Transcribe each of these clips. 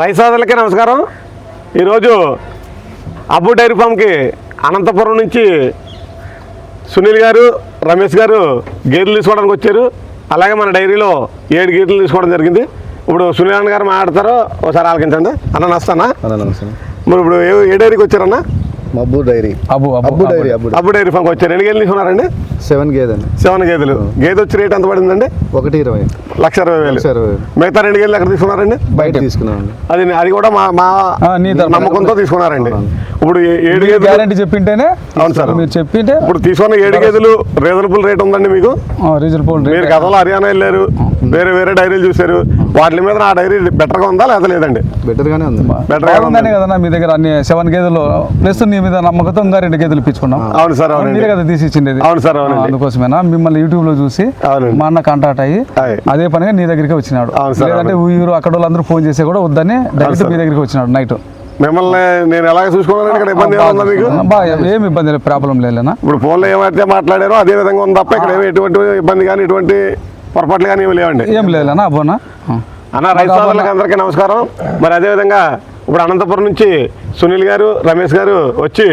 రైసాదులకి నమస్కారం. ఈరోజు అబ్బు డైరీ ఫామ్కి అనంతపురం నుంచి సునీల్ గారు రమేష్ గారు గేదెలు తీసుకోవడానికి వచ్చారు. అలాగే మన డైరీలో ఏడు గేదెలు తీసుకోవడం జరిగింది. ఇప్పుడు సునీల్ అన్న గారు మాట్లాడతారో ఒకసారి ఆలకించండి అన్న నస్తానా అన్న. నమస్తే మరి ఇప్పుడు ఏ ఏ డైరీకి వచ్చారన్న? మబ్బు డైరీ. అబ్బు అబ్బు డైరీ అబ్బు అబ్బు డైరీ. ఫామ్కి వచ్చారు. ఎన్ని గేదెలు తీసుకున్నారండి? సెవెన్ గేదండి సెవెన్ గేదెలు. గేదె వచ్చి రేట్ ఎంత పడిందండి? ఒకటి ఇరవై. లక్ష ఇరవై వేలు. మిగతా రెండు గేదెలు ఎక్కడ తీసుకున్నారండి? బయట తీసుకున్నామండి. అది అది కూడా మా మా ఆ, నీ తరపున. నమ్మకంతో తీసుకున్నారండి. ఇప్పుడు ఏడు గేదెలు గ్యారంటీ చెప్పింటేనే అవును సార్. మీరు చెప్పింటే ఇప్పుడు తీసుకున్న ఏడు గేదెలు రీజనబుల్ రేట్ ఉందండి మీకు? రీజనబుల్ మీరు గతంలో హర్యానా వెళ్ళారు. వేరే వేరే డైరీలు చూశారు. వాటి మీద నా డైరీ బెటర్గా ఉందా లేదా లేదండి? బెటర్ గానే ఉంది. ఉంది కదన్నా మీ దగ్గర అన్ని సెవెన్ గేదెలు ప్లస్ నీ మీద నమ్మకంతో ఇంకా రెండు గేదెలు ఇప్పించుకున్నాం. అవును సార్ అవునండి. మీరే కదా తీసి ఇచ్చిండేది అవును సార్, అవునండి. అందుకోసమేనా? మిమ్మల్ని యూట్యూబ్లో చూసి. మా అన్న కాంటాక్ట్ అయ్యి అయ్. అదే పనిగా నీ దగ్గరికి వచ్చినాడు. అవును సార్, లేదంటే ఊరు అక్కడ వాళ్ళందరూ ఫోన్ చేస్తే కూడా వద్దని డైరెక్ట్. మీ దగ్గరికి వచ్చినాడు నైట్ మిమ్మల్ని నేను ఎలాగ చూసుకోవాలని ఇక్కడ ఇబ్బంది మీకు? బా ఏం ఇబ్బంది లేదు ప్రాబ్లం లేదన్నా ఇప్పుడు ఫోన్లో ఏమైతే మాట్లాడారో అదే విధంగా ఉంది తప్ప ఇక్కడ ఏమి ఎటువంటి ఇబ్బంది కానీ ఎటువంటి పొరపాట్లు కానీ ఏమి లేవండి. ఏం లేదన్నా అబ్బోనా అన్న. రైతు సోదరులకు అందరికీ నమస్కారం. మరి అదేవిధంగా ఇప్పుడు అనంతపురం నుంచి సునీల్ గారు రమేష్ గారు వచ్చి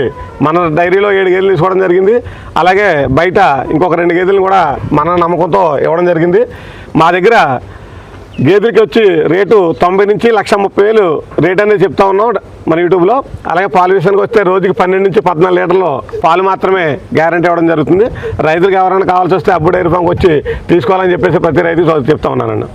మన డైరీలో ఏడు గేదెలు తీసుకోవడం జరిగింది. అలాగే బయట ఇంకొక రెండు గేదెలు కూడా మన నమ్మకంతో ఇవ్వడం జరిగింది. మా దగ్గర గేదెలకి వచ్చి రేటు తొంభై నుంచి లక్ష ముప్పై వేలు రేట్ అనేది చెప్తా ఉన్నాం మన యూట్యూబ్లో. అలాగే పాలు విషయానికి వస్తే రోజుకి పన్నెండు నుంచి పద్నాలుగు లీటర్లు పాలు మాత్రమే గ్యారంటీ ఇవ్వడం జరుగుతుంది. రైతులకు ఎవరైనా కావాల్సి వస్తే అప్పుడు డైరీ ఫామ్కి వచ్చి తీసుకోవాలని చెప్పేసి ప్రతి రైతు చెప్తా ఉన్నానండి